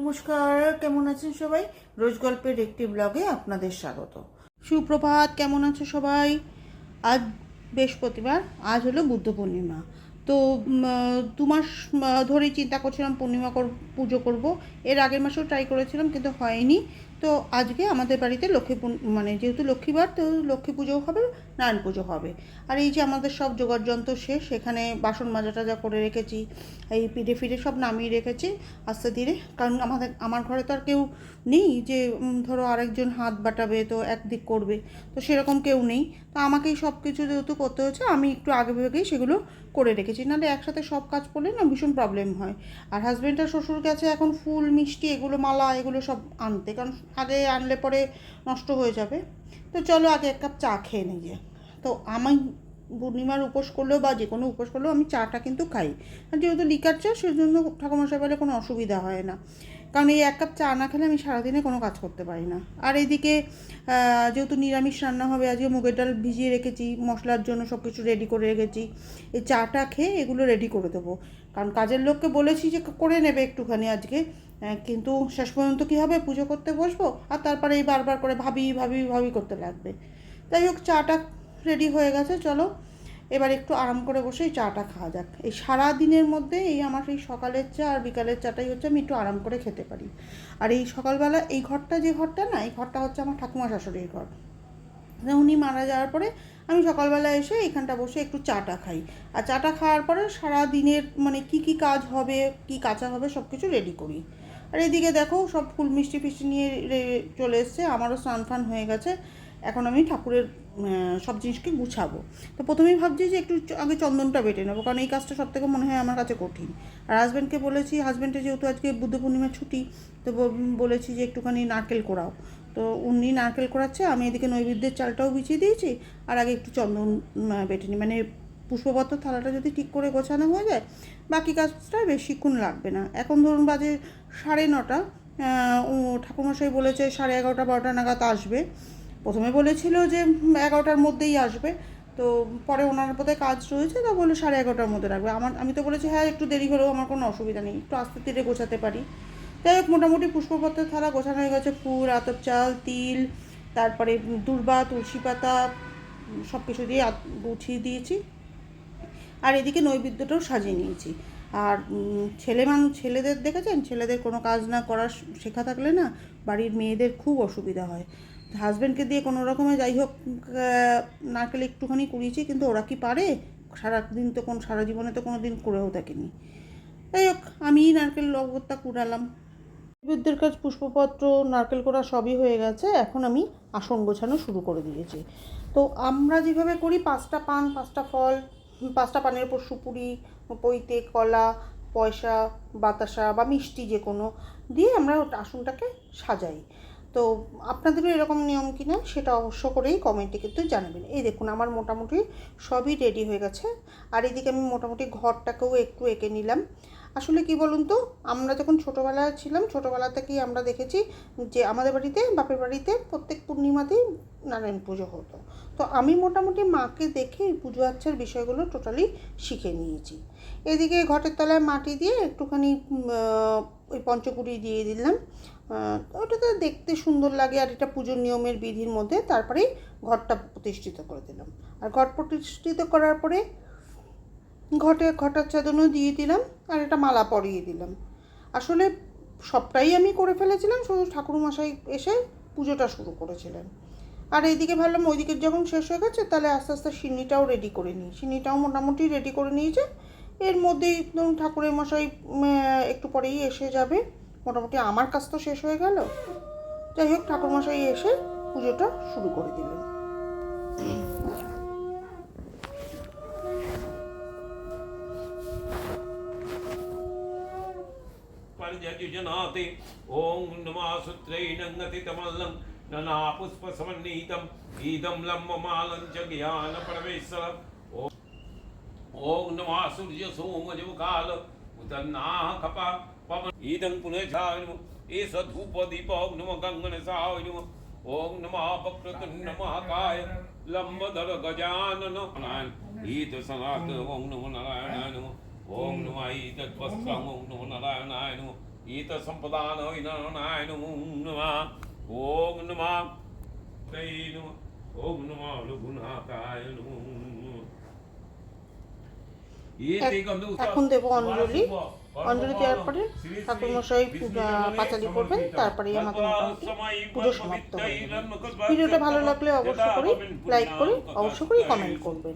নমস্কার, কেমন আছেন সবাই? রোজ গল্পের একটি ব্লগে আপনাদের স্বাগত। সুপ্রভাত, কেমন আছে সবাই? আজ বৃহস্পতিবার, আজ হলো বুদ্ধ পূর্ণিমা। তো দু মাস ধরেই চিন্তা করছিলাম পূর্ণিমা পুজো করব। এর আগের মাসেও ট্রাই করেছিলাম, কিন্তু হয়নি। তো আজকে আমাদের বাড়িতে লক্ষ্মী মানে যেহেতু লক্ষ্মীবার, তো লক্ষ্মী পুজোও হবে, নারায়ণ পুজো হবে। আর এই যে আমাদের সব জোগাড় যন্ত্র শেষ, এখানে বাসন মাজা টাজা করে রেখেছি, এই পিঠে ফিরে সব নামিয়ে রেখেছি আস্তে ধীরে। কারণ আমাদের, আমার ঘরে তো আর কেউ নেই যে ধরো আরেকজন হাত বাটাবে, তো একদিক করবে, তো সেরকম কেউ নেই। তো আমাকেই সব কিছু যেহেতু করতে হচ্ছে আমি একটু আগে ভেগেই সেগুলো করে রেখেছি। নাহলে একসাথে সব কাজ করলে না ভীষণ প্রবলেম হয়। আর হাজব্যান্ড আর শ্বশুর গেছে এখন ফুল, মিষ্টি, এগুলো মালা, এগুলো সব আনতে। কারণ আগে আনলে পরে নষ্ট হয়ে যাবে। তো চলো আগে এক কাপ চা খেয়ে নিয়ে তো আমি পূর্ণিমার উপোস করলেও বা যে কোনো উপোস করলেও আমি চাটা কিন্তু খাই। আর যেহেতু লিকার চা, সেজন্য ঠাকুরমশাই বলে কোনো অসুবিধা হয় না। কারণ এই এক কাপ চা না খেলে আমি সারাদিনে কোনো কাজ করতে পারি না। আর এইদিকে যেহেতু নিরামিষ রান্না হবে, আজকে মুগের ডাল ভিজিয়ে রেখেছি, মশলার জন্য সব কিছু রেডি করে রেখেছি, এই চাটা খেয়ে এগুলো রেডি করে দেবো। কারণ কাজের লোককে বলেছি যে করে নেবে একটুখানি আজকে কিন্তু শেষ পর্যন্ত কী হবে? পুজো করতে বসবো, আর তারপরে এই বারবার করে ভাবি ভাবি ভাবি করতে লাগবে। যাই হোক, চাটা রেডি হয়ে গেছে, চলো। এবার একটু আরাম করে বসে এই চাটা খাওয়া যাক। এই সারা দিনের মধ্যে এই আমার এই সকালের চা আর বিকালের চাটাই হচ্ছে, আমি একটু আরাম করে খেতে পারি। আর এই সকালবেলা এই ঘরটা যে ঘরটা না, এই ঘরটা হচ্ছে আমার ঠাকুমা শাশুড়ির ঘর। উনি মারা যাওয়ার পরে আমি সকালবেলা এসে এখানটা বসে একটু চাটা খাই। আর চাটা খাওয়ার পরে সারা দিনের মানে কি কি কাজ হবে, কি কাঁচা হবে সব কিছু রেডি করি। আর এদিকে দেখো সব ফুল মিষ্টি ফিষ্টি নিয়ে চলে এসছে, আমারও স্নান ফান হয়ে গেছে। এখন আমি ঠাকুরের সব জিনিসকে গুছাবো। তো প্রথমেই ভাবছি যে একটু আগে চন্দনটা বেটে নেব, কারণ এই কাজটা সব থেকে মনে হয় আমার কাছে কঠিন। আর হাজব্যান্ডকে বলেছি হাজব্যান্ডের যেহেতু আজকে বুদ্ধ পূর্ণিমার ছুটি, তো বলেছি যে একটুখানি নারকেল কোড়াও। তো উনি নারকেল কোড়াচ্ছে, আমি এদিকে নৈবেদ্যের চালটাও বিছিয়ে দিয়েছি, আর আগে একটু চন্দন বেটে নিই মানে পুষ্পপত্র থালাটা যদি ঠিক করে গোছানো হয়ে যায়, বাকি কাজটা বেশিক্ষণ লাগবে না। এখন ধরুন বাজে সাড়ে নটা ঠাকুরমশাই বলেছে সাড়ে এগারোটা, বারোটা নাগাদ আসবে। প্রথমে বলেছিল যে এগারোটার মধ্যেই আসবে। তো পরে ওনার বোধহয় কাজ রয়েছে, তা বলে সাড়ে এগারোটার মধ্যে রাখবে। আমার, আমি তো বলেছি হ্যাঁ একটু দেরি হলেও আমার কোনো অসুবিধা নেই, একটু আস্তে ধীরে গোছাতে পারি। যাই হোক, মোটামুটি পুষ্পপত্রের থালা গোছানো হয়ে গেছে ফুল আতপ চাল, তিল, তারপরে দুর্বা, তুলসী পাতা সব কিছু দিয়ে গুছিয়ে দিয়েছি। আর এদিকে নৈবেদ্যটাও সাজিয়ে নিয়েছি। আর ছেলে মানুষ ছেলেদের, দেখেছেন? ছেলেদের কোনো কাজ না করার শেখা থাকলে না বাড়ির মেয়েদের খুব অসুবিধা হয়। হাজব্যান্ডকে দিয়ে কোনো রকমে যাই হোক নারকেল একটুখানি কুড়িয়েছি কিন্তু ওরা কি পারে? সারাদিন তো কোন, সারা জীবনে তো কোনো দিন করেও থাকেনি যাই হোক, আমি নারকেল লগবত্তা কুড়ালাম। নৈবেদ্যের কাজ পুষ্পপত্র, নারকেল করা সবই হয়ে গেছে, এখন আমি আসন গোছানো শুরু করে দিয়েছি। তো আমরা যেভাবে করি, পাঁচটা পান, পাঁচটা ফল, পাঁচটা পানের উপর সুপুরি পৈতে কলা, পয়সা, বাতাসা বা মিষ্টি যে কোনো দিয়ে আমরা আসনটাকে সাজাই। তো আপনাদেরও এরকম নিয়ম কিনা সেটা অবশ্য করেই কমেন্টে কিন্তু জানাবেন। এই দেখুন, আমার মোটামুটি সবই রেডি হয়ে গেছে। আর এদিকে আমি মোটামুটি ঘরটাকেও একটু এঁকে নিলাম। আসলে কি বলুন তো, আমরা যখন ছোটোবেলায় ছিলাম, ছোটোবেলা থেকেই আমরা দেখেছি যে আমাদের বাড়িতে, বাপের বাড়িতে প্রত্যেক পূর্ণিমাতেই নারায়ণ পুজো হতো। তো আমি মোটামুটি মাকে দেখে এই পুজো আচ্ছার বিষয়গুলো টোটালি শিখে নিয়েছি। এদিকে ঘটের তলায় মাটি দিয়ে একটুখানি ওই পঞ্চকুড়ি দিয়ে দিলাম। আহ, ওটাতে দেখতে সুন্দর লাগে আর এটা পুজোর নিয়মের বিধির মধ্যে তারপরেই ঘরটা প্রতিষ্ঠিত করে দিলাম। আর ঘট প্রতিষ্ঠিত করার পরে ঘটে ঘটার চাদনও দিয়ে দিলাম আর একটা মালা পরিয়ে দিলাম। আসলে সবটাই আমি করে ফেলেছিলাম শুধু ঠাকুরমশাই এসে পুজোটা শুরু করেছিলেন। আর এইদিকে ভাবলাম ওইদিকে যখন শেষ হয়ে গেছে তাহলে আস্তে আস্তে সিন্নিটাও রেডি করে নিই। সিন্নিটাও মোটামুটি রেডি করে নিয়েছে। এর মধ্যেই ধরুন ঠাকুরের মশাই একটু পরেই এসে যাবে। মোটামুটি আমার কাজ তো শেষ হয়ে গেল। যাই হোক, ঠাকুরমশাই এসে পুজোটা শুরু করে দিলেন। పంచయుజనాతి ఓం నమాసూత్రై నంగతి తమల్లం ననా పుష్ప సమన్వితం ఈదం లం మమాలం చ జ్ఞాన ప్రవేశ ॐ नमः सूर्यसोमजमुकाल उदन्नाः कपा पवन इदं पुनः एष धूपदीप ॐ नमः गङ्गनसाय नमः ॐ नमः वक्रतुण्डमहाकाय लम्बधर गजानन ईत सनात ॐ नमो नारायणाय नमः ॐ नमः ईतत्वस्त्रं ॐ नमो नारायणाय नमः ईत संपदान नारायण नमः ओम नमः तै नमः ओम नमः रघुनाथाय नमः এখন দেবো অঞ্জলি। অঞ্জলি দেওয়ার পরে? ঠাকুরমশাই পাঁচালি করবেন তারপরেই আমাদের মোটামুটি পুজো সমাপ্ত হবে ভিডিওটা ভালো লাগলে অবশ্য করে লাইক করে অবশ্য করে কমেন্ট করবেন।